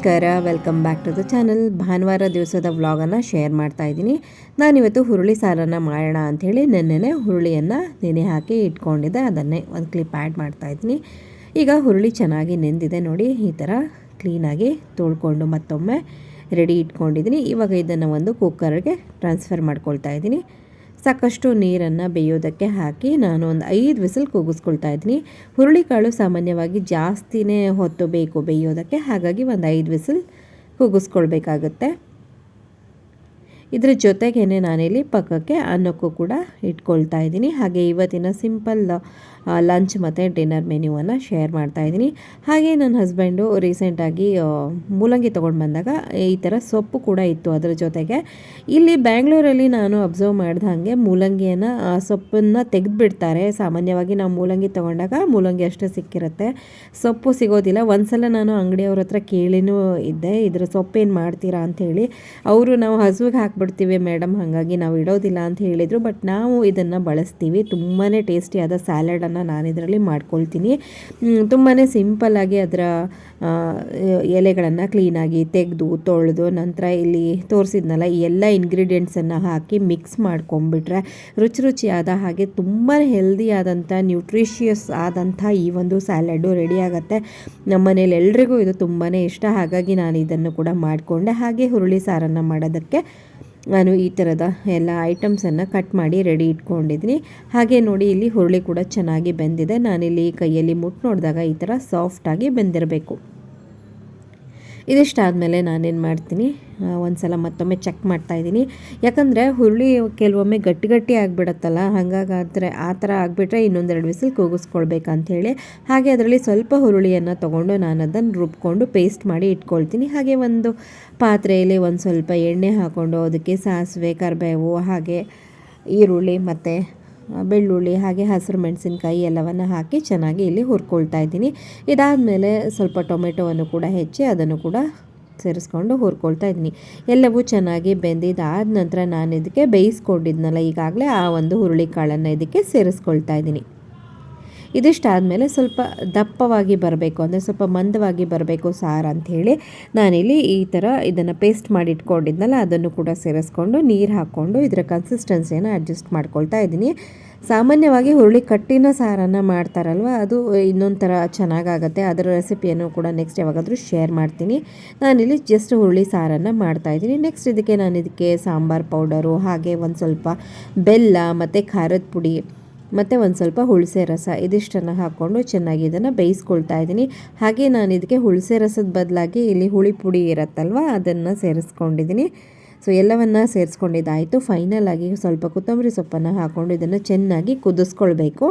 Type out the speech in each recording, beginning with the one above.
ನಮಸ್ಕಾರ. Welcome back to the channel ಭಾನುವಾರ ದಿವಸದ ವ್ಲಾಗನ್ನು ಶೇರ್ ಮಾಡ್ತಾ ಇದ್ದೀನಿ. ನಾನಿವತ್ತು ಹುರುಳಿ ಸಾರನ್ನು ಮಾಡೋಣ ಅಂಥೇಳಿ ನೆನ್ನೆನೇ ಹುರುಳಿಯನ್ನು ನೆನೆ ಹಾಕಿ ಇಟ್ಕೊಂಡಿದ್ದೆ. ಅದನ್ನೇ ಒಂದು ಕ್ಲಿಪ್ ಆ್ಯಡ್ ಮಾಡ್ತಾ ಇದ್ದೀನಿ. ಈಗ ಹುರುಳಿ ಚೆನ್ನಾಗಿ ನೆಂದಿದೆ ನೋಡಿ. ಈ ಥರ ಕ್ಲೀನಾಗಿ ತೊಳ್ಕೊಂಡು ಮತ್ತೊಮ್ಮೆ ರೆಡಿ ಇಟ್ಕೊಂಡಿದ್ದೀನಿ. ಇವಾಗ ಇದನ್ನು ಒಂದು ಕುಕ್ಕರ್ಗೆ ಟ್ರಾನ್ಸ್ಫರ್ ಮಾಡ್ಕೊಳ್ತಾ ಇದ್ದೀನಿ. ಸಾಕಷ್ಟು ನೀರನ್ನು ಬೇಯೋದಕ್ಕೆ ಹಾಕಿ ನಾನು ಒಂದು ಐದು ವಿಸಿಲ್ ಕೂಗಿಸ್ಕೊಳ್ತಾ ಇದ್ದೀನಿ. ಹುರುಳಿಕಾಳು ಸಾಮಾನ್ಯವಾಗಿ ಜಾಸ್ತಿನೇ ಹೊತ್ತು ಬೇಕು ಬೇಯೋದಕ್ಕೆ. ಹಾಗಾಗಿ ಒಂದು ಐದು ವಿಸಿಲ್ ಕೂಗಿಸ್ಕೊಳ್ಬೇಕಾಗತ್ತೆ. ಇದರ ಜೊತೆಗೇ ನಾನಿಲ್ಲಿ ಪಕ್ಕಕ್ಕೆ ಅನ್ನಕ್ಕೂ ಕೂಡ ಇಟ್ಕೊಳ್ತಾ ಇದ್ದೀನಿ. ಹಾಗೆ ಇವತ್ತಿನ ಸಿಂಪಲ್ ಲಂಚ್ ಮತ್ತು ಡಿನ್ನರ್ ಮೆನ್ಯೂವನ್ನು ಶೇರ್ ಮಾಡ್ತಾ ಇದ್ದೀನಿ. ಹಾಗೆ ನನ್ನ ಹಸ್ಬೆಂಡು ರೀಸೆಂಟಾಗಿ ಮೂಲಂಗಿ ತೊಗೊಂಡು ಬಂದಾಗ ಈ ಥರ ಸೊಪ್ಪು ಕೂಡ ಇತ್ತು ಅದರ ಜೊತೆಗೆ. ಇಲ್ಲಿ ಬ್ಯಾಂಗ್ಳೂರಲ್ಲಿ ನಾನು ಅಬ್ಸರ್ವ್ ಮಾಡಿದ ಹಾಗೆ ಮೂಲಂಗಿಯನ್ನು ಸೊಪ್ಪನ್ನು ತೆಗೆದುಬಿಡ್ತಾರೆ. ಸಾಮಾನ್ಯವಾಗಿ ನಾವು ಮೂಲಂಗಿ ತೊಗೊಂಡಾಗ ಮೂಲಂಗಿ ಅಷ್ಟೇ ಸಿಕ್ಕಿರುತ್ತೆ. ಸೊಪ್ಪು ಸಿಗೋದಿಲ್ಲ. ಒಂದ್ಸಲ ನಾನು ಅಂಗಡಿಯವ್ರ ಹತ್ರ ಕೇಳಿನೂ ಇದ್ದೆ, ಇದರ ಸೊಪ್ಪೇನು ಮಾಡ್ತೀರಾ ಅಂಥೇಳಿ. ಅವರು ನಾವು ಹಸುವಿಗೆ ಹಾಕ್ಬಿಡ್ತೀವಿ ಮೇಡಮ್, ಹಾಗಾಗಿ ನಾವು ಇಡೋದಿಲ್ಲ ಅಂತ ಹೇಳಿದರು. ಬಟ್ ನಾವು ಇದನ್ನು ಬಳಸ್ತೀವಿ. ತುಂಬಾ ಟೇಸ್ಟಿಯಾದ ಸ್ಯಾಲಡನ್ನು ನಾನು ಇದರಲ್ಲಿ ಮಾಡ್ಕೊಳ್ತೀನಿ. ತುಂಬಾ ಸಿಂಪಲ್ಲಾಗಿ ಅದರ ಎಲೆಗಳನ್ನು ಕ್ಲೀನಾಗಿ ತೆಗೆದು, ತೊಳೆದು ನಂತರ ಇಲ್ಲಿ ತೋರಿಸಿದ್ನಲ್ಲ ಈ ಎಲ್ಲ ಇಂಗ್ರೀಡಿಯೆಂಟ್ಸನ್ನು ಹಾಕಿ ಮಿಕ್ಸ್ ಮಾಡ್ಕೊಂಬಿಟ್ರೆ ರುಚಿ ರುಚಿಯಾದ ಹಾಗೆ ತುಂಬಾ ಹೆಲ್ದಿಯಾದಂಥ ನ್ಯೂಟ್ರಿಷಿಯಸ್ ಆದಂಥ ಈ ಒಂದು ಸ್ಯಾಲಡ್ಡು ರೆಡಿ ಆಗುತ್ತೆ. ನಮ್ಮನೇಲಿ ಎಲ್ರಿಗೂ ಇದು ತುಂಬಾ ಇಷ್ಟ. ಹಾಗಾಗಿ ನಾನು ಇದನ್ನು ಕೂಡ ಮಾಡಿಕೊಂಡೆ. ಹಾಗೆ ಹುರುಳಿ ಸಾರನ್ನು ಮಾಡೋದಕ್ಕೆ ನಾನು ಈ ಥರದ ಎಲ್ಲ ಐಟಮ್ಸನ್ನು ಕಟ್ ಮಾಡಿ ರೆಡಿ ಇಟ್ಕೊಂಡಿದ್ದೀನಿ. ಹಾಗೆ ನೋಡಿ ಇಲ್ಲಿ ಹುರುಳಿ ಕೂಡ ಚೆನ್ನಾಗಿ ಬೆಂದಿದೆ. ನಾನಿಲ್ಲಿ ಕೈಯಲ್ಲಿ ಮುಟ್ಟು ನೋಡಿದಾಗ ಈ ಥರ ಸಾಫ್ಟಾಗಿ ಬೆಂದಿರಬೇಕು. ಇದಿಷ್ಟಾದಮೇಲೆ ನಾನೇನು ಮಾಡ್ತೀನಿ ಒಂದು ಸಲ ಮತ್ತೊಮ್ಮೆ ಚೆಕ್ ಮಾಡ್ತಾಯಿದ್ದೀನಿ ಯಾಕಂದರೆ ಹುರುಳಿ ಕೆಲವೊಮ್ಮೆ ಗಟ್ಟಿ ಗಟ್ಟಿ ಆಗಿಬಿಡತ್ತಲ್ಲ, ಹಾಗಾಗಾದರೆ ಆ ಥರ ಆಗಿಬಿಟ್ರೆ ಇನ್ನೊಂದೆರಡು ವಿಸಿಲ್ ಕೂಗಿಸ್ಕೊಳ್ಬೇಕಂಥೇಳಿ ಹಾಗೆ ಅದರಲ್ಲಿ ಸ್ವಲ್ಪ ಹುರುಳಿಯನ್ನು ತೊಗೊಂಡು ನಾನು ಅದನ್ನು ರುಬ್ಕೊಂಡು ಪೇಸ್ಟ್ ಮಾಡಿ ಇಟ್ಕೊಳ್ತೀನಿ. ಹಾಗೆ ಒಂದು ಪಾತ್ರೆಯಲ್ಲಿ ಒಂದು ಸ್ವಲ್ಪ ಎಣ್ಣೆ ಹಾಕ್ಕೊಂಡು ಅದಕ್ಕೆ ಸಾಸಿವೆ, ಕರಿಬೇವು, ಹಾಗೆ ಈರುಳ್ಳಿ ಮತ್ತು ಬೆಳ್ಳುಳ್ಳಿ ಹಾಗೆ ಹಸಿರು ಮೆಣಸಿನ್ಕಾಯಿ ಎಲ್ಲವನ್ನು ಹಾಕಿ ಚೆನ್ನಾಗಿ ಇಲ್ಲಿ ಹುರ್ಕೊಳ್ತಾ ಇದ್ದೀನಿ. ಇದಾದಮೇಲೆ ಸ್ವಲ್ಪ ಟೊಮೆಟೊವನ್ನು ಕೂಡ ಹೆಚ್ಚಿ ಅದನ್ನು ಕೂಡ ಸೇರಿಸ್ಕೊಂಡು ಹುರ್ಕೊಳ್ತಾ ಇದ್ದೀನಿ. ಎಲ್ಲವೂ ಚೆನ್ನಾಗಿ ಬೆಂದಿದ್ದಾದ ನಂತರ ನಾನು ಇದಕ್ಕೆ ಬೇಯಿಸ್ಕೊಂಡಿದ್ನಲ್ಲ ಈಗಾಗಲೇ ಆ ಒಂದು ಹುರುಳಿ ಕಾಳನ್ನು ಇದಕ್ಕೆ ಸೇರಿಸ್ಕೊಳ್ತಾ ಇದ್ದೀನಿ. ಇದಿಷ್ಟಾದಮೇಲೆ ಸ್ವಲ್ಪ ದಪ್ಪವಾಗಿ ಬರಬೇಕು, ಅಂದರೆ ಸ್ವಲ್ಪ ಮಂದವಾಗಿ ಬರಬೇಕು ಸಾರು ಅಂಥೇಳಿ ನಾನಿಲ್ಲಿ ಈ ಥರ ಇದನ್ನು ಪೇಸ್ಟ್ ಮಾಡಿ ಇಟ್ಕೊಂಡಿದ್ನಲ್ಲ ಅದನ್ನು ಕೂಡ ಸೇರಿಸ್ಕೊಂಡು ನೀರು ಹಾಕ್ಕೊಂಡು ಇದರ ಕನ್ಸಿಸ್ಟೆನ್ಸಿಯನ್ನು ಅಡ್ಜಸ್ಟ್ ಮಾಡ್ಕೊಳ್ತಾ ಇದ್ದೀನಿ. ಸಾಮಾನ್ಯವಾಗಿ ಹುರುಳಿ ಕಟ್ಟಿನ ಸಾರನ್ನು ಮಾಡ್ತಾರಲ್ವ, ಅದು ಇನ್ನೊಂದು ಥರ ಚೆನ್ನಾಗಾಗತ್ತೆ. ಅದರ ರೆಸಿಪಿಯನ್ನು ಕೂಡ ನೆಕ್ಸ್ಟ್ ಯಾವಾಗಾದರೂ ಶೇರ್ ಮಾಡ್ತೀನಿ. ನಾನಿಲ್ಲಿ ಜಸ್ಟ್ ಹುರುಳಿ ಸಾರನ್ನು ಮಾಡ್ತಾಯಿದ್ದೀನಿ ನೆಕ್ಸ್ಟ್ ಇದಕ್ಕೆ ನಾನು ಇದಕ್ಕೆ ಸಾಂಬಾರು ಪೌಡರು, ಹಾಗೆ ಒಂದು ಸ್ವಲ್ಪ ಬೆಲ್ಲ, ಮತ್ತು ಖಾರದ ಪುಡಿ. ಮತ್ತು ಒಂದು ಸ್ವಲ್ಪ ಹುಳಸೆ ರಸ, ಇದಿಷ್ಟನ್ನು ಹಾಕ್ಕೊಂಡು ಚೆನ್ನಾಗಿ ಇದನ್ನು ಬೇಯಿಸ್ಕೊಳ್ತಾ ಇದ್ದೀನಿ. ಹಾಗೆ ನಾನು ಇದಕ್ಕೆ ಹುಳಸೆ ರಸದ ಬದಲಾಗಿ ಇಲ್ಲಿ ಹುಳಿ ಪುಡಿ ಇರುತ್ತಲ್ವ, ಅದನ್ನು ಸೇರಿಸ್ಕೊಂಡಿದ್ದೀನಿ. ಸೊ ಎಲ್ಲವನ್ನು ಸೇರಿಸ್ಕೊಂಡಿದ್ದಾಯಿತು. ಫೈನಲ್ ಆಗಿ ಸ್ವಲ್ಪ ಕೊತ್ತಂಬರಿ ಸೊಪ್ಪನ್ನು ಹಾಕ್ಕೊಂಡು ಇದನ್ನು ಚೆನ್ನಾಗಿ ಕುದಿಸ್ಕೊಳ್ಬೇಕು.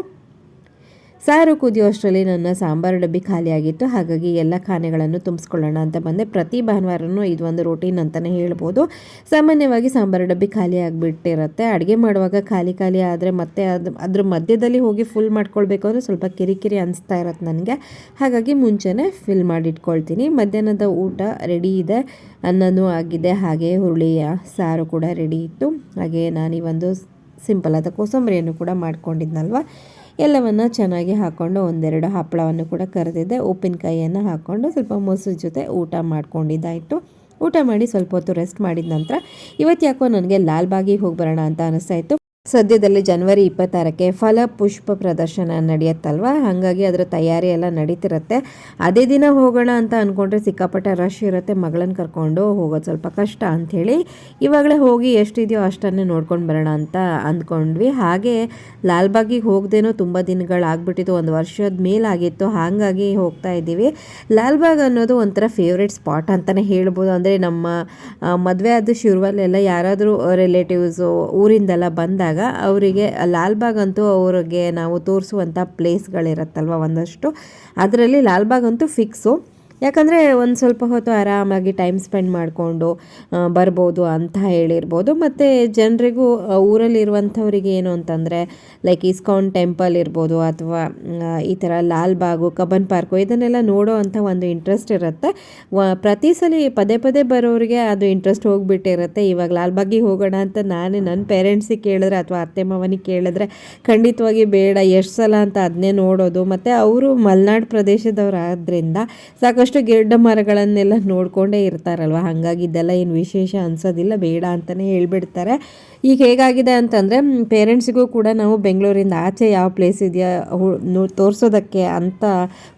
ಸಾರು ಕುದಿಯೋ ಅಷ್ಟರಲ್ಲಿ ನನ್ನ ಸಾಂಬಾರು ಡಬ್ಬಿ ಖಾಲಿಯಾಗಿತ್ತು. ಹಾಗಾಗಿ ಎಲ್ಲ ಖಾನೆಗಳನ್ನು ತುಂಬಿಸ್ಕೊಳ್ಳೋಣ ಅಂತ ಬಂದೆ. ಪ್ರತಿ ಭಾನುವಾರನೂ ಇದು ಒಂದು ರೂಟೀನ್ ಅಂತಲೇ ಹೇಳ್ಬೋದು. ಸಾಮಾನ್ಯವಾಗಿ ಸಾಂಬಾರು ಡಬ್ಬಿ ಖಾಲಿ ಆಗಿಬಿಟ್ಟಿರುತ್ತೆ ಅಡುಗೆ ಮಾಡುವಾಗ ಖಾಲಿ ಖಾಲಿ ಆದರೆ ಮತ್ತೆ ಅದು, ಅದ್ರ ಮಧ್ಯದಲ್ಲಿ ಹೋಗಿ ಫುಲ್ ಮಾಡ್ಕೊಳ್ಬೇಕು ಅಂದರೆ ಸ್ವಲ್ಪ ಕಿರಿಕಿರಿ ಅನಿಸ್ತಾ ಇರತ್ತೆ ನನಗೆ. ಹಾಗಾಗಿ ಮುಂಚೆನೇ ಫಿಲ್ ಮಾಡಿಟ್ಕೊಳ್ತೀನಿ. ಮಧ್ಯಾಹ್ನದ ಊಟ ರೆಡಿ ಇದೆ. ಅನ್ನನೂ ಆಗಿದೆ. ಹಾಗೆ ಹುರುಳಿಯ ಸಾರು ಕೂಡ ರೆಡಿ ಇತ್ತು. ಹಾಗೆ ನಾನು ಈ ಒಂದು ಸಿಂಪಲ್ ಆದ ಕೋಸಂಬರಿಯನ್ನು ಕೂಡ ಮಾಡ್ಕೊಂಡಿದ್ನಲ್ವ? ಎಲ್ಲವನ್ನು ಚೆನ್ನಾಗಿ ಹಾಕ್ಕೊಂಡು ಒಂದೆರಡು ಹಪ್ಪಳವನ್ನು ಕೂಡ ಕರೆದಿದ್ದೆ. ಉಪ್ಪಿನಕಾಯಿಯನ್ನು ಹಾಕ್ಕೊಂಡು ಸ್ವಲ್ಪ ಮೊಸರು ಜೊತೆ ಊಟ ಮಾಡ್ಕೊಂಡಿದ್ದಾಯಿತು. ಊಟ ಮಾಡಿ ಸ್ವಲ್ಪ ಹೊತ್ತು ರೆಸ್ಟ್ ಮಾಡಿದ ನಂತರ ಇವತ್ತು ಯಾಕೋ ನನಗೆ ಲಾಲ್ಬಾಗಿಗೆ ಹೋಗಿ ಬರೋಣ ಅಂತ ಅನಿಸ್ತಾ ಇತ್ತು. ಸದ್ಯದಲ್ಲಿ ಜನವರಿ ಇಪ್ಪತ್ತಾರಕ್ಕೆ ಫಲ ಪುಷ್ಪ ಪ್ರದರ್ಶನ ನಡೆಯುತ್ತಲ್ವ? ಹಾಗಾಗಿ ಅದರ ತಯಾರಿ ಎಲ್ಲ ನಡೀತಿರುತ್ತೆ. ಅದೇ ದಿನ ಹೋಗೋಣ ಅಂತ ಅಂದ್ಕೊಂಡ್ರೆ ಸಿಕ್ಕಾಪಟ್ಟೆ ರಶ್ ಇರುತ್ತೆ. ಮಗಳನ್ನು ಕರ್ಕೊಂಡು ಹೋಗೋದು ಸ್ವಲ್ಪ ಕಷ್ಟ ಅಂಥೇಳಿ ಇವಾಗಲೇ ಹೋಗಿ ಎಷ್ಟಿದೆಯೋ ಅಷ್ಟನ್ನೇ ನೋಡ್ಕೊಂಡು ಬರೋಣ ಅಂತ ಅಂದ್ಕೊಂಡ್ವಿ. ಹಾಗೆ ಲಾಲ್ಬಾಗಿಗೆ ಹೋಗ್ದೇನೋ ತುಂಬ ದಿನಗಳಾಗ್ಬಿಟ್ಟಿತ್ತು ಒಂದು ವರ್ಷದ ಮೇಲಾಗಿತ್ತು ಹಾಗಾಗಿ ಹೋಗ್ತಾ ಇದ್ದೀವಿ. ಲಾಲ್ಬಾಗ್ ಅನ್ನೋದು ಒಂಥರ ಫೇವ್ರೆಟ್ ಸ್ಪಾಟ್ ಅಂತಲೇ ಹೇಳ್ಬೋದು. ಅಂದರೆ ನಮ್ಮ ಮದುವೆ ಆದ ಶುರುವಲ್ಲೆಲ್ಲ ಯಾರಾದರೂ ರಿಲೇಟಿವ್ಸು ಊರಿಂದೆಲ್ಲ ಬಂದಾಗ ಅವರಿಗೆ ಲಾಲ್ಬಾಗ್ ಅಂತೂ ಅವ್ರಿಗೆ ನಾವು ತೋರಿಸುವಂಥ ಪ್ಲೇಸ್ಗಳಿರುತ್ತಲ್ವ ಒಂದಷ್ಟು. ಅದರಲ್ಲಿ ಲಾಲ್ಬಾಗ್ ಅಂತೂ ಫಿಕ್ಸು. ಯಾಕಂದರೆ ಒಂದು ಸ್ವಲ್ಪ ಹೊತ್ತು ಆರಾಮಾಗಿ ಟೈಮ್ ಸ್ಪೆಂಡ್ ಮಾಡಿಕೊಂಡು ಬರ್ಬೋದು ಅಂತ ಹೇಳಿರ್ಬೋದು. ಮತ್ತು ಜನರಿಗೂ ಊರಲ್ಲಿರುವಂಥವ್ರಿಗೆ ಏನು ಅಂತಂದರೆ ಲೈಕ್ ಇಸ್ಕಾನ್ ಟೆಂಪಲ್ ಇರ್ಬೋದು ಅಥವಾ ಈ ಥರ ಲಾಲ್ಬಾಗು ಕಬ್ಬನ್ ಪಾರ್ಕು, ಇದನ್ನೆಲ್ಲ ನೋಡೋ ಅಂಥ ಒಂದು ಇಂಟ್ರೆಸ್ಟ್ ಇರುತ್ತೆ. ಪ್ರತಿ ಸಲ ಪದೇ ಪದೇ ಬರೋರಿಗೆ ಅದು ಇಂಟ್ರೆಸ್ಟ್ ಹೋಗಿಬಿಟ್ಟಿರುತ್ತೆ. ಇವಾಗ ಲಾಲ್ಬಾಗಿಗೆ ಹೋಗೋಣ ಅಂತ ನಾನೇ ನನ್ನ ಪೇರೆಂಟ್ಸಿಗೆ ಕೇಳಿದ್ರೆ ಅಥವಾ ಅತ್ತೆ ಮಾವನಿಗೆ ಕೇಳಿದ್ರೆ ಖಂಡಿತವಾಗಿ ಬೇಡ, ಎಷ್ಟು ಸಲ ಅಂತ ಅದನ್ನೇ ನೋಡೋದು. ಮತ್ತು ಅವರು ಮಲೆನಾಡು ಪ್ರದೇಶದವ್ರು ಸಾಕಷ್ಟು ಸಾಕಷ್ಟು ಗಿಡ ಮರಗಳನ್ನೆಲ್ಲ ನೋಡಿಕೊಂಡೇ ಇರ್ತಾರಲ್ವ? ಹಾಗಾಗಿ ಇದೆಲ್ಲ ಏನು ವಿಶೇಷ ಅನ್ಸೋದಿಲ್ಲ, ಬೇಡ ಅಂತಲೇ ಹೇಳ್ಬಿಡ್ತಾರೆ. ಈಗ ಹೇಗಾಗಿದೆ ಅಂತಂದರೆ ಪೇರೆಂಟ್ಸಿಗೂ ಕೂಡ ನಾವು ಬೆಂಗಳೂರಿಂದ ಆಚೆ ಯಾವ ಪ್ಲೇಸ್ ಇದೆಯಾ ತೋರಿಸೋದಕ್ಕೆ ಅಂತ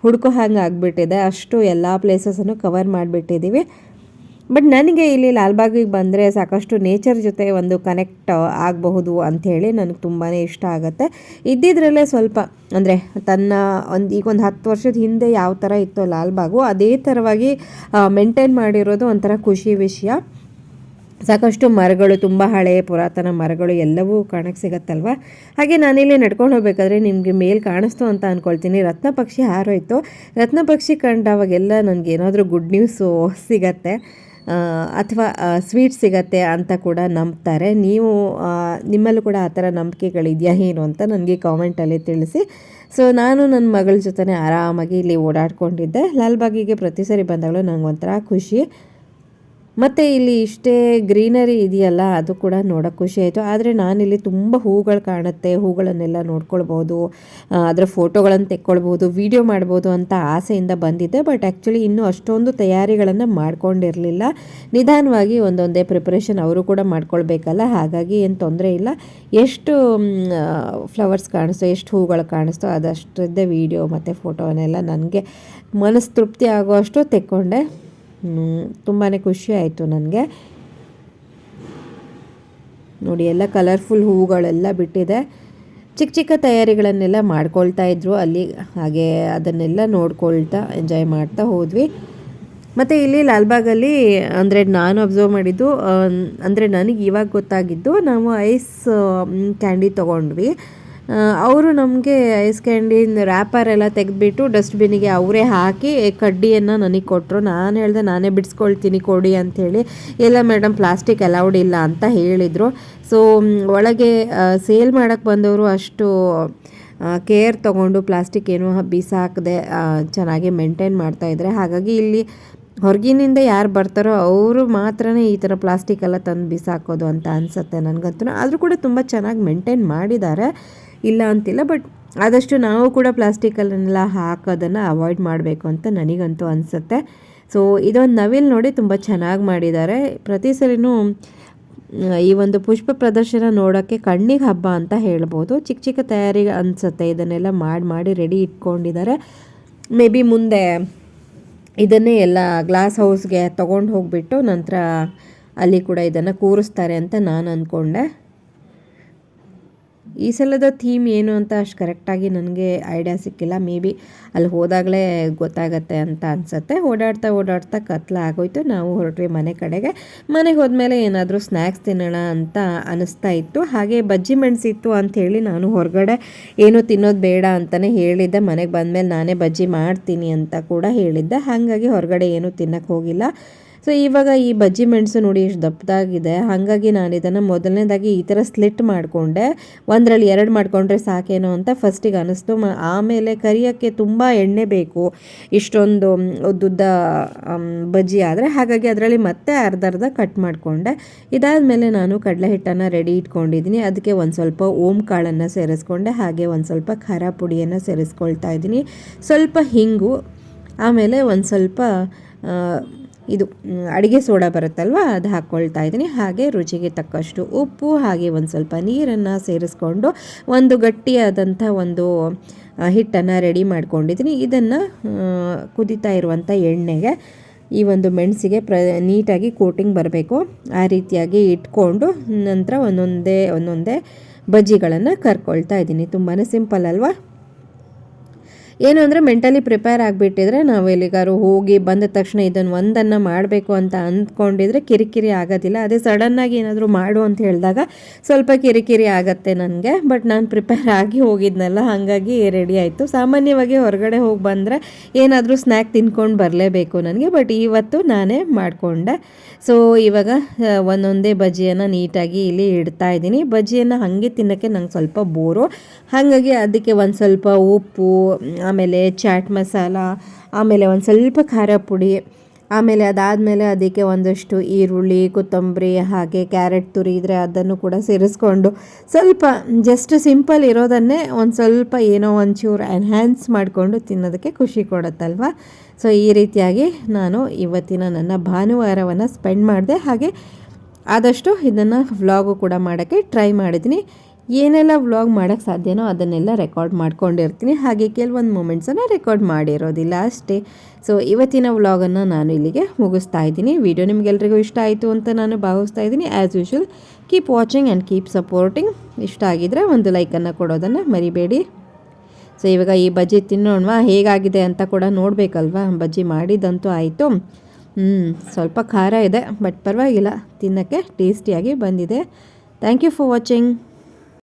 ಹುಡುಕೋ ಹಾಗೆ ಆಗಿಬಿಟ್ಟಿದೆ. ಅಷ್ಟು ಎಲ್ಲ ಪ್ಲೇಸಸನ್ನು ಕವರ್ ಮಾಡಿಬಿಟ್ಟಿದ್ದೀವಿ ಬಟ್ ನನಗೆ ಇಲ್ಲಿ ಲಾಲ್ಬಾಗಿಗೆ ಬಂದರೆ ಸಾಕಷ್ಟು ನೇಚರ್ ಜೊತೆ ಒಂದು ಕನೆಕ್ಟ್ ಆಗಬಹುದು ಅಂಥೇಳಿ ನನಗೆ ತುಂಬಾ ಇಷ್ಟ ಆಗುತ್ತೆ. ಇದ್ದಿದ್ರಲ್ಲೇ ಸ್ವಲ್ಪ, ಅಂದರೆ ತನ್ನ ಒಂದು, ಈಗ ಒಂದು ಹತ್ತು ವರ್ಷದ ಹಿಂದೆ ಯಾವ ಥರ ಇತ್ತು ಲಾಲ್ಬಾಗು, ಅದೇ ಥರವಾಗಿ ಮೇಂಟೈನ್ ಮಾಡಿರೋದು ಒಂಥರ ಖುಷಿ ವಿಷಯ. ಸಾಕಷ್ಟು ಮರಗಳು, ತುಂಬ ಹಳೆಯ ಪುರಾತನ ಮರಗಳು ಎಲ್ಲವೂ ಕಾಣಕ್ಕೆ ಸಿಗತ್ತಲ್ವ? ಹಾಗೆ ನಾನಿಲ್ಲಿ ನಡ್ಕೊಂಡು ಹೋಗ್ಬೇಕಾದ್ರೆ ನಿಮಗೆ ಮೇಲ್ ಕಾಣಿಸ್ತು ಅಂತ ಅಂದ್ಕೊಳ್ತೀನಿ ರತ್ನ ಪಕ್ಷಿ ಹಾರೋಯ್ತು. ರತ್ನ ಪಕ್ಷಿ ಕಂಡಾವಾಗೆಲ್ಲ ನನಗೆ ಏನಾದರೂ ಗುಡ್ ನ್ಯೂಸು ಸಿಗತ್ತೆ ಅಥವಾ ಸ್ವೀಟ್ ಸಿಗತ್ತೆ ಅಂತ ಕೂಡ ನಂಬ್ತಾರೆ. ನೀವು ನಿಮ್ಮಲ್ಲೂ ಕೂಡ ಆ ಥರ ನಂಬಿಕೆಗಳಿದೆಯಾ ಏನು ಅಂತ ನನಗೆ ಕಾಮೆಂಟಲ್ಲಿ ತಿಳಿಸಿ. ಸೊ ನಾನು ನನ್ನ ಮಗಳ ಜೊತೆ ಆರಾಮಾಗಿ ಇಲ್ಲಿ ಓಡಾಡ್ಕೊಂಡಿದ್ದೆ. ಲಾಲ್ಬಾಗಿಗೆ ಪ್ರತಿ ಸರಿ ಬಂದಾಗಲೂ ನನಗೊಂಥರ ಖುಷಿ. ಮತ್ತು ಇಲ್ಲಿ ಇಷ್ಟೇ ಗ್ರೀನರಿ ಇದೆಯಲ್ಲ, ಅದು ಕೂಡ ನೋಡೋಕ್ಕೆ ಖುಷಿ ಆಯಿತು. ಆದರೆ ನಾನಿಲ್ಲಿ ತುಂಬ ಹೂಗಳು ಕಾಣುತ್ತೆ, ಹೂಗಳನ್ನೆಲ್ಲ ನೋಡ್ಕೊಳ್ಬೋದು ಅದರ ಫೋಟೋಗಳನ್ನು ತೆಕ್ಕೊಳ್ಬೋದು, ವಿಡಿಯೋ ಮಾಡ್ಬೋದು ಅಂತ ಆಸೆಯಿಂದ ಬಂದಿದ್ದೆ. ಬಟ್ ಆ್ಯಕ್ಚುಲಿ ಇನ್ನೂ ಅಷ್ಟೊಂದು ತಯಾರಿಗಳನ್ನು ಮಾಡ್ಕೊಂಡಿರಲಿಲ್ಲ. ನಿಧಾನವಾಗಿ ಒಂದೊಂದೇ ಪ್ರಿಪ್ರೇಷನ್ ಅವರು ಕೂಡ ಮಾಡ್ಕೊಳ್ಬೇಕಲ್ಲ, ಹಾಗಾಗಿ ಏನು ತೊಂದರೆ ಇಲ್ಲ. ಎಷ್ಟು ಫ್ಲವರ್ಸ್ ಕಾಣಿಸ್ತೋ, ಎಷ್ಟು ಹೂಗಳು ಕಾಣಿಸ್ತೋ ಅದಷ್ಟರದ್ದೇ ವೀಡಿಯೋ ಮತ್ತು ಫೋಟೋನೆಲ್ಲ ನನಗೆ ಮನಸ್ಸು ತೃಪ್ತಿ ಆಗುವಷ್ಟು ತೆಕ್ಕೊಂಡೆ. ತುಂಬಾ ಖುಷಿ ಆಯಿತು ನನಗೆ. ನೋಡಿ, ಎಲ್ಲ ಕಲರ್ಫುಲ್ ಹೂವುಗಳೆಲ್ಲ ಬಿಟ್ಟಿದೆ. ಚಿಕ್ಕ ಚಿಕ್ಕ ತಯಾರಿಗಳನ್ನೆಲ್ಲ ಮಾಡ್ಕೊಳ್ತಾ ಇದ್ರು. ಅಲ್ಲಿ ಹಾಗೆ ಅದನ್ನೆಲ್ಲ ನೋಡ್ಕೊಳ್ತಾ ಎಂಜಾಯ್ ಮಾಡ್ತಾ ಹೋದ್ವಿ. ಮತ್ತು ಇಲ್ಲಿ ಲಾಲ್ಬಾಗಲ್ಲಿ ಅಂದರೆ ನಾನು ಅಬ್ಸರ್ವ್ ಮಾಡಿದ್ದು ಅಂದರೆ ನನಗೆ ಇವಾಗ ಗೊತ್ತಾಗಿದ್ದು, ನಾವು ಐಸ್ ಕ್ಯಾಂಡಿ ತೊಗೊಂಡ್ವಿ. ಅವರು ನಮಗೆ ಐಸ್ ಕ್ಯಾಂಡಿನ ರ್ಯಾಪರ್ ಎಲ್ಲ ತೆಗೆದ್ಬಿಟ್ಟು ಡಸ್ಟ್ಬಿನ್ನಿಗೆ ಅವರೇ ಹಾಕಿ ಕಡ್ಡಿಯನ್ನು ನನಗೆ ಕೊಟ್ಟರು ನಾನು ಹೇಳಿದೆ ನಾನೇ ಬಿಡಿಸ್ಕೊಳ್ತೀನಿ ಕೊಡಿ ಅಂಥೇಳಿ ಇಲ್ಲ ಮೇಡಮ್ ಪ್ಲಾಸ್ಟಿಕ್ ಅಲೌಡ್ ಇಲ್ಲ ಅಂತ ಹೇಳಿದರು. ಸೊ ಒಳಗೆ ಸೇಲ್ ಮಾಡೋಕ್ಕೆ ಬಂದವರು ಅಷ್ಟು ಕೇರ್ ತೊಗೊಂಡು ಪ್ಲಾಸ್ಟಿಕ್ ಏನು ಬಿಸಾಕದೆ ಚೆನ್ನಾಗಿ ಮೇಂಟೈನ್ ಮಾಡ್ತಾಯಿದ್ರೆ ಹಾಗಾಗಿ ಇಲ್ಲಿ ಹೊರಗಿನಿಂದ ಯಾರು ಬರ್ತಾರೋ ಅವರು ಮಾತ್ರನೇ ಈ ಥರ ಪ್ಲಾಸ್ಟಿಕ್ ಎಲ್ಲ ತಂದು ಬಿಸಾಕೋದು ಅಂತ ಅನಿಸುತ್ತೆ ನನಗಂತೂ. ಆದರೂ ಕೂಡ ತುಂಬ ಚೆನ್ನಾಗಿ ಮೇಂಟೈನ್ ಮಾಡಿದ್ದಾರೆ. ಇಲ್ಲ ಅಂತಿಲ್ಲ ಬಟ್ ಆದಷ್ಟು ನಾವು ಕೂಡ ಪ್ಲಾಸ್ಟಿಕಲ್ಲನ್ನೆಲ್ಲ ಹಾಕೋದನ್ನು ಅವಾಯ್ಡ್ ಮಾಡಬೇಕು ಅಂತ ನನಗಂತೂ ಅನಿಸುತ್ತೆ. ಸೊ ಇದೊಂದು ನವಿಲ್ ನೋಡಿ ತುಂಬ ಚೆನ್ನಾಗಿ ಮಾಡಿದ್ದಾರೆ. ಪ್ರತಿ ಸರಿನೂ ಈ ಒಂದು ಪುಷ್ಪ ಪ್ರದರ್ಶನ ನೋಡೋಕ್ಕೆ ಕಣ್ಣಿಗೆ ಹಬ್ಬ ಅಂತ ಹೇಳ್ಬೋದು. ಚಿಕ್ಕ ಚಿಕ್ಕ ತಯಾರಿ ಅನಿಸುತ್ತೆ, ಇದನ್ನೆಲ್ಲ ಮಾಡಿ ಮಾಡಿ ರೆಡಿ ಇಟ್ಕೊಂಡಿದ್ದಾರೆ. ಮೇ ಬಿ ಮುಂದೆ ಇದನ್ನೇ ಎಲ್ಲ ಗ್ಲಾಸ್ ಹೌಸ್ಗೆ ತೊಗೊಂಡು ಹೋಗಿಬಿಟ್ಟು ನಂತರ ಅಲ್ಲಿ ಕೂಡ ಇದನ್ನು ಕೂರಿಸ್ತಾರೆ ಅಂತ ನಾನು ಅಂದ್ಕೊಂಡೆ ಈ ಸಲದ ಥೀಮ್ ಏನು ಅಂತ ಅಷ್ಟು ಕರೆಕ್ಟಾಗಿ ನನಗೆ ಐಡಿಯಾ ಸಿಕ್ಕಿಲ್ಲ. ಮೇ ಬಿ ಅಲ್ಲಿ ಹೋದಾಗಲೇ ಗೊತ್ತಾಗತ್ತೆ ಅಂತ ಅನಿಸುತ್ತೆ. ಓಡಾಡ್ತಾ ಓಡಾಡ್ತಾ ಕತ್ಲ ಆಗೋಯ್ತು. ನಾವು ಹೊರಟ್ವಿ ಮನೆ ಕಡೆಗೆ. ಮನೆಗೆ ಹೋದ್ಮೇಲೆ ಏನಾದರೂ ಸ್ನ್ಯಾಕ್ಸ್ ತಿನ್ನೋಣ ಅಂತ ಅನಿಸ್ತಾ ಇತ್ತು. ಹಾಗೆ ಬಜ್ಜಿ ಮೆಣಸಿತ್ತು ಅಂಥೇಳಿ ನಾನು ಹೊರಗಡೆ ಏನು ತಿನ್ನೋದು ಬೇಡ ಅಂತಲೇ ಹೇಳಿದ್ದೆ. ಮನೆಗೆ ಬಂದಮೇಲೆ ನಾನೇ ಬಜ್ಜಿ ಮಾಡ್ತೀನಿ ಅಂತ ಕೂಡ ಹೇಳಿದ್ದೆ. ಹಾಗಾಗಿ ಹೊರಗಡೆ ಏನೂ ತಿನ್ನಕ್ಕೆ ಹೋಗಿಲ್ಲ. ಸೊ ಇವಾಗ ಈ ಬಜ್ಜಿ ಮೆಣಸು ನೋಡಿ ಎಷ್ಟು ದಪ್ಪದಾಗಿದೆ. ಹಾಗಾಗಿ ನಾನು ಇದನ್ನು ಮೊದಲನೇದಾಗಿ ಈ ಥರ ಸ್ಲಿಟ್ ಮಾಡಿಕೊಂಡೆ. ಒಂದರಲ್ಲಿ ಎರಡು ಮಾಡಿಕೊಂಡ್ರೆ ಸಾಕೇನೋ ಅಂತ ಫಸ್ಟಿಗೆ ಅನ್ನಿಸ್ತು ಆಮೇಲೆ ಕರಿಯೋಕ್ಕೆ ತುಂಬ ಎಣ್ಣೆ ಬೇಕು. ಇಷ್ಟೊಂದು ಉದ್ದುದ್ದ ಬಜ್ಜಿ ಆದರೆ ಹಾಗಾಗಿ ಅದರಲ್ಲಿ ಮತ್ತೆ ಅರ್ಧ ಅರ್ಧ ಕಟ್ ಮಾಡಿಕೊಂಡೆ. ಇದಾದಮೇಲೆ ನಾನು ಕಡಲೆ ಹಿಟ್ಟನ್ನು ರೆಡಿ ಇಟ್ಕೊಂಡಿದ್ದೀನಿ ಅದಕ್ಕೆ ಒಂದು ಸ್ವಲ್ಪ ಓಮ್ ಕಾಳನ್ನು ಸೇರಿಸ್ಕೊಂಡೆ. ಹಾಗೆ ಒಂದು ಸ್ವಲ್ಪ ಖಾರ ಪುಡಿಯನ್ನು ಸೇರಿಸ್ಕೊಳ್ತಾ ಇದ್ದೀನಿ ಸ್ವಲ್ಪ ಹಿಂಗು, ಆಮೇಲೆ ಒಂದು ಸ್ವಲ್ಪ ಇದು ಅಡುಗೆ ಸೋಡಾ ಬರುತ್ತಲ್ವ? ಅದು ಹಾಕ್ಕೊಳ್ತಾ ಇದ್ದೀನಿ. ಹಾಗೆ ರುಚಿಗೆ ತಕ್ಕಷ್ಟು ಉಪ್ಪು, ಹಾಗೆ ಒಂದು ಸ್ವಲ್ಪ ನೀರನ್ನು ಸೇರಿಸ್ಕೊಂಡು ಒಂದು ಗಟ್ಟಿಯಾದಂಥ ಒಂದು ಹಿಟ್ಟನ್ನು ರೆಡಿ ಮಾಡ್ಕೊಂಡಿದ್ದೀನಿ. ಇದನ್ನು ಕುದೀತಾ ಇರುವಂಥ ಎಣ್ಣೆಗೆ, ಈ ಒಂದು ಮೆಣಸಿಗೆ ಪ್ರ, ನೀಟಾಗಿ ಕೋಟಿಂಗ್ ಬರಬೇಕು. ಆ ರೀತಿಯಾಗಿ ಇಟ್ಕೊಂಡು ನಂತರ ಒಂದೊಂದೇ ಒಂದೊಂದೇ ಬಜ್ಜಿಗಳನ್ನು ಕರ್ಕೊಳ್ತಾ ಇದ್ದೀನಿ. ತುಂಬಾ ಸಿಂಪಲ್ ಅಲ್ವಾ? ಏನು ಅಂದರೆ ಮೆಂಟಲಿ ಪ್ರಿಪೇರ್ ಆಗಿಬಿಟ್ಟಿದ್ರೆ ನಾವು ಎಲ್ಲಿಗಾರು ಹೋಗಿ ಬಂದ ತಕ್ಷಣ ಇದನ್ನು ಒಂದನ್ನು ಮಾಡಬೇಕು ಅಂತ ಅಂದ್ಕೊಂಡಿದ್ರೆ ಕಿರಿಕಿರಿ ಆಗೋದಿಲ್ಲ. ಅದೇ ಸಡನ್ನಾಗಿ ಏನಾದರೂ ಮಾಡು ಅಂತ ಹೇಳಿದಾಗ ಸ್ವಲ್ಪ ಕಿರಿಕಿರಿ ಆಗುತ್ತೆ ನನಗೆ ಬಟ್ ನಾನು ಪ್ರಿಪೇರ್ ಆಗಿ ಹೋಗಿದ್ನಲ್ಲ, ಹಾಗಾಗಿ ರೆಡಿ ಆಯಿತು. ಸಾಮಾನ್ಯವಾಗಿ ಹೊರಗಡೆ ಹೋಗಿ ಬಂದರೆ ಏನಾದರೂ ಸ್ನ್ಯಾಕ್ ತಿನ್ಕೊಂಡು ಬರಲೇಬೇಕು ನನಗೆ ಬಟ್ ಇವತ್ತು ನಾನೇ ಮಾಡಿಕೊಂಡೆ. ಸೊ ಇವಾಗ ಒಂದೊಂದೇ ಬಜ್ಜಿಯನ್ನು ನೀಟಾಗಿ ಇಲ್ಲಿ ಇಡ್ತಾ ಇದ್ದೀನಿ. ಬಜ್ಜಿಯನ್ನು ಹಾಗೆ ತಿನ್ನೋಕ್ಕೆ ನಂಗೆ ಸ್ವಲ್ಪ ಬೋರು ಹಾಗಾಗಿ ಅದಕ್ಕೆ ಒಂದು ಸ್ವಲ್ಪ ಉಪ್ಪು ಆಮೇಲೆ ಚಾಟ್ ಮಸಾಲ, ಆಮೇಲೆ ಒಂದು ಸ್ವಲ್ಪ ಖಾರ ಪುಡಿ, ಆಮೇಲೆ ಅದಾದಮೇಲೆ ಅದಕ್ಕೆ ಒಂದಷ್ಟು ಈರುಳ್ಳಿ, ಕೊತ್ತಂಬರಿ, ಹಾಗೆ ಕ್ಯಾರೆಟ್ ತುರಿದರೆ ಅದನ್ನು ಕೂಡ ಸೇರಿಸ್ಕೊಂಡು ಸ್ವಲ್ಪ ಜಸ್ಟ್ ಸಿಂಪಲ್ ಇರೋದನ್ನೇ ಒಂದು ಸ್ವಲ್ಪ ಏನೋ ಒಂಚೂರು ಎನ್ಹ್ಯಾನ್ಸ್ ಮಾಡಿಕೊಂಡು ತಿನ್ನೋದಕ್ಕೆ ಖುಷಿ ಕೊಡುತ್ತಲ್ವ? ಸೊ ಈ ರೀತಿಯಾಗಿ ನಾನು ಇವತ್ತಿನ ನನ್ನ ಭಾನುವಾರವನ್ನು ಸ್ಪೆಂಡ್ ಮಾಡಿದೆ. ಹಾಗೆ ಆದಷ್ಟು ಇದನ್ನು ವ್ಲಾಗು ಕೂಡ ಮಾಡೋಕ್ಕೆ ಟ್ರೈ ಮಾಡಿದ್ದೀನಿ. ಏನೆಲ್ಲ ವ್ಲಾಗ್ ಮಾಡೋಕ್ಕೆ ಸಾಧ್ಯನೋ ಅದನ್ನೆಲ್ಲ ರೆಕಾರ್ಡ್ ಮಾಡ್ಕೊಂಡಿರ್ತೀನಿ. ಹಾಗೆ ಕೆಲವೊಂದು ಮೂಮೆಂಟ್ಸನ್ನು ರೆಕಾರ್ಡ್ ಮಾಡಿರೋದಿಲ್ಲ ಅಷ್ಟೇ. ಸೊ ಇವತ್ತಿನ ವ್ಲಾಗನ್ನು ನಾನು ಇಲ್ಲಿಗೆ ಮುಗಿಸ್ತಾ ಇದ್ದೀನಿ. ವಿಡಿಯೋ ನಿಮಗೆಲ್ರಿಗೂ ಇಷ್ಟ ಆಯಿತು ಅಂತ ನಾನು ಭಾವಿಸ್ತಾ ಇದ್ದೀನಿ. As usual keep watching and keep supporting ಇಷ್ಟ ಆಗಿದ್ರೆ ಒಂದು ಲೈಕನ್ನು ಕೊಡೋದನ್ನು ಮರಿಬೇಡಿ. ಸೊ ಇವಾಗ ಈ ಬಜ್ಜಿ ತಿನ್ನೋಣವಾ? ಹೇಗಾಗಿದೆ ಅಂತ ಕೂಡ ನೋಡಬೇಕಲ್ವಾ? ಬಜ್ಜಿ ಮಾಡಿದಂತೂ ಆಯಿತು. ಹ್ಞೂ ಸ್ವಲ್ಪ ಖಾರ ಇದೆ ಬಟ್ ಪರವಾಗಿಲ್ಲ. ತಿನ್ನೋಕ್ಕೆ ಟೇಸ್ಟಿಯಾಗಿ ಬಂದಿದೆ. Thank you for watching